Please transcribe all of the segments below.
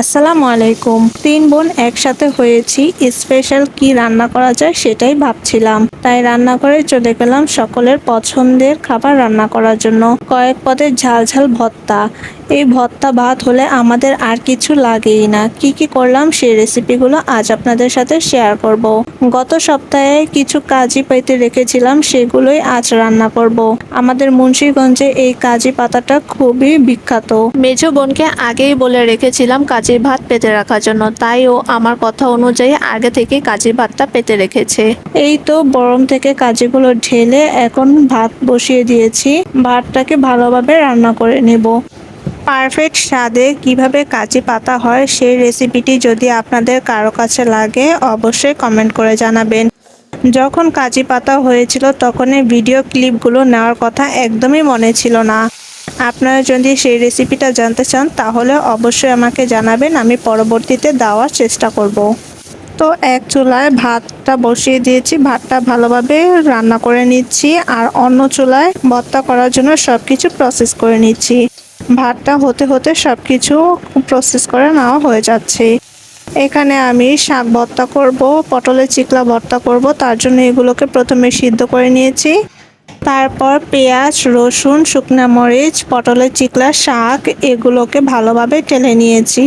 আসসালামু আলাইকুম। তিন বোন একসাথে হয়েছি স্পেশাল কি রান্না করা যায় সেটাই ভাবছিলাম। তাই রান্নাঘরে চলে গেলাম সকলের পছন্দের খাবার রান্না করার জন্য। কয়েক পদের ঝাল ঝাল ভর্তা। এই ভর্তা ভাত হলে আমাদের আর কিছু লাগেই না। কি কি করলাম সেই রেসিপিগুলো আজ আপনাদের সাথে শেয়ার করব। গত সপ্তাহে কিছু কাজি পাইতে রেখেছিলাম, সেগুলোই আজ রান্না করব। আমাদের মুন্সিগঞ্জে এই কাজি পাতাটা খুবই বিখ্যাত। মেজ বোনকে আগেই বলে রেখেছিলাম কাজির ভাত পেতে রাখার জন্য। তাই ও আমার কথা অনুযায়ী আগে থেকে কাজির ভাতটা পেতে রেখেছে। এই তো বরম থেকে কাজিগুলো ঢেলে এখন ভাত বসিয়ে দিয়েছি। ভাতটাকে ভালোভাবে রান্না করে নেব। পারফেক্ট স্বাদে কীভাবে কাজি পাতা হয় সেই রেসিপিটি যদি আপনাদের কারও কাছে লাগে, অবশ্যই কমেন্ট করে জানাবেন। যখন কাজি পাতা হয়েছিল তখন এই ভিডিও ক্লিপগুলো নেওয়ার কথা একদমই মনে ছিল না। আপনারা যদি সেই রেসিপিটা জানতে চান, তাহলে অবশ্যই আমাকে জানাবেন, আমি পরবর্তীতে দেওয়ার চেষ্টা করব। তো এক চুলায় ভাতটা বসিয়ে দিয়েছি, ভাতটা ভালোভাবে রান্না করে নিচ্ছি, আর অন্য চুলায় ভর্তা করার জন্য সব কিছু প্রসেস করে নিচ্ছি। ভাতটা হতে হতে সব কিছু প্রসেস করে নেওয়া হয়ে যাচ্ছে। এখানে আমি শাক ভর্তা করব, পটলের চিকলা ভর্তা করব, তার জন্য এগুলোকে প্রথমে সিদ্ধ করে নিয়েছি। তারপর পেঁয়াজ, রসুন, শুকনা মরিচ, পটলের চিকলা শাক, এগুলোকে ভালোভাবে টেলে নিয়েছি।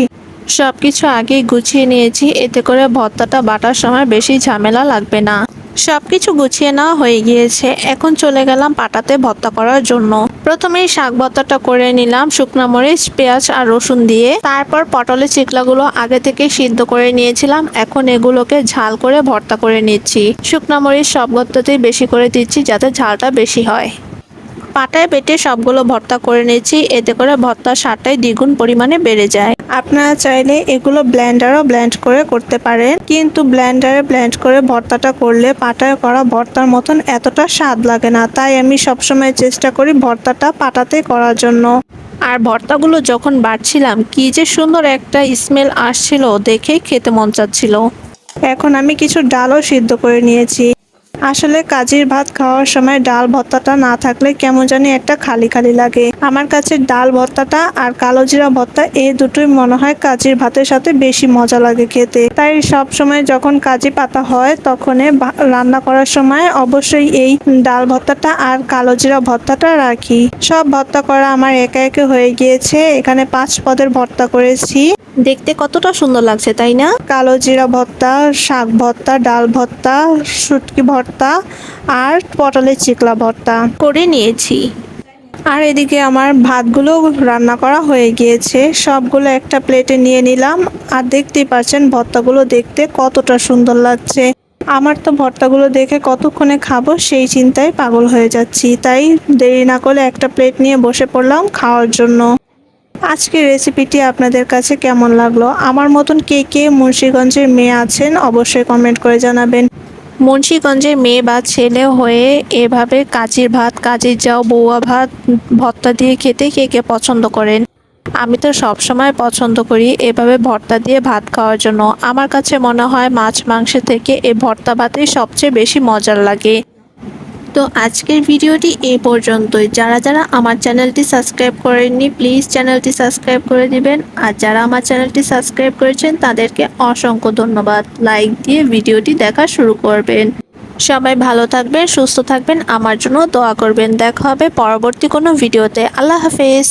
সব কিছু আগেই গুছিয়ে নিয়েছি, এতে করে ভর্তাটা বাটার সময় বেশি ঝামেলা লাগবে না। সব কিছু গুছিয়ে নেওয়া হয়ে গিয়েছে, এখন চলে গেলাম পাটাতে ভর্তা করার জন্য। প্রথমেই শাক ভর্তাটা করে নিলাম, শুকনো মরিচ, পেঁয়াজ আর রসুন দিয়ে। তারপর পটলের চিকলাগুলো আগে থেকে সিদ্ধ করে নিয়েছিলাম, এখন এগুলোকে ঝাল করে ভর্তা করে নিচ্ছি। শুকনো মরিচ সব ভর্তাতেই বেশি করে দিচ্ছি যাতে ঝালটা বেশি হয়। পাটায় বেটে সবগুলো ভর্তা করে নিয়েছি, এতে করে ভর্তার স্বাদটাই দ্বিগুণ পরিমাণে বেড়ে যায়। আপনারা চাইলে এগুলো ব্ল্যান্ডারও ব্ল্যান্ড করে করতে পারেন, কিন্তু ব্ল্যান্ডারে ব্ল্যান্ড করে ভর্তাটা করলে পাটায় করা ভর্তার মতন এতটা স্বাদ লাগে না। তাই আমি সবসময় চেষ্টা করি ভর্তাটা পাটাতে করার জন্য। আর ভর্তাগুলো যখন বাড়ছিলাম, কি যে সুন্দর একটা স্মেল আসছিল, দেখেই খেতে মন চাচ্ছিল। এখন আমি কিছু ডালও সিদ্ধ করে নিয়েছি। আসলে কাজির ভাত খাওয়ার সময় ডাল ভর্তাটা না থাকলে কেমন জানি একটা খালি খালি লাগে। আমার কাছে ডাল ভর্তাটা আর কালো জিরা ভর্তা এই দুটোই মনে হয় কাজির ভাতের সাথে বেশি মজা লাগে খেতে। তাই সব সময় যখন কাজি পাতা হয় তখন রান্না করার সময় অবশ্যই এই ডাল ভর্তাটা আর কালো জিরা ভর্তাটা রাখি। সব ভর্তা করা আমার একা একে হয়ে গিয়েছে। এখানে পাঁচ পদের ভর্তা করেছি। দেখতে কতটা সুন্দর লাগছে তাই না? কালো জিরা ভর্তা শাক ভর্তা ডাল ভর্তা শুটকি ভর্তা আর পটলের চিকলা ভর্তা। করে নিয়েছি। আর এদিকে আমার ভাতগুলো রান্না করা হয়ে গিয়েছে। সবগুলো একটা প্লেটে নিয়ে নিলাম। আর দেখতেই পাচ্ছেন ভর্তাগুলো দেখতে কতটা সুন্দর লাগছে। আমার তো ভর্তাগুলো দেখে কতক্ষণে খাব সেই চিন্তায় পাগল হয়ে যাচ্ছি। তাই দেরি না করে একটা প্লেট নিয়ে বসে পড়লাম খাওয়ার জন্য। আজকের রেসিপিটি আপনাদের কাছে কেমন লাগল? আমার মতন কে কে মুন্সীগঞ্জের মেয়ে আছেন অবশ্যই কমেন্ট করে জানাবেন। মুন্সীগঞ্জের মেয়ে বা ছেলে হয়ে এভাবে কাজির ভাত, কাজির যাও বৌয়া ভাত, ভর্তা দিয়ে খেতে কে কে পছন্দ করেন? আমি তো সব সময় পছন্দ করি এভাবে ভর্তা দিয়ে ভাত খাওয়ার জন্য। আমার কাছে মনে হয় মাছ মাংসের থেকে এই ভর্তা ভাতেই সবচেয়ে বেশি মজার লাগে। তো আজকের ভিডিওটি এই পর্যন্তই। যারা যারা আমার চ্যানেলটি সাবস্ক্রাইব করেননি, প্লিজ চ্যানেলটি সাবস্ক্রাইব করে দিবেন আর যারা আমার চ্যানেলটি সাবস্ক্রাইব করেছেন, তাদেরকে অসংখ্য ধন্যবাদ। লাইক দিয়ে ভিডিওটি দেখা শুরু করবেন। সবাই ভালো থাকবেন, সুস্থ থাকবেন। আমার জন্য দোয়া করবেন। দেখা হবে পরবর্তী কোনো ভিডিওতে। আল্লাহ হাফেজ।